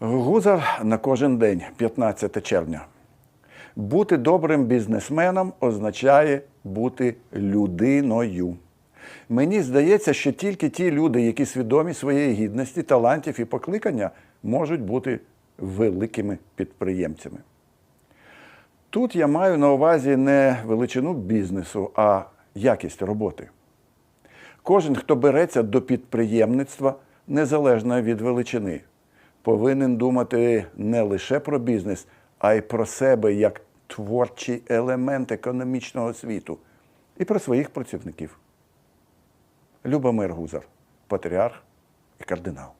Гузар на кожен день, 15 червня. Бути добрим бізнесменом означає бути людиною. Мені здається, що тільки ті люди, які свідомі своєї гідності, талантів і покликання, можуть бути великими підприємцями. Тут я маю на увазі не величину бізнесу, а якість роботи. Кожен, хто береться до підприємництва, незалежно від величини, повинен думати не лише про бізнес, а й про себе як творчий елемент економічного світу і про своїх працівників. Любомир Гузар, патріарх і кардинал.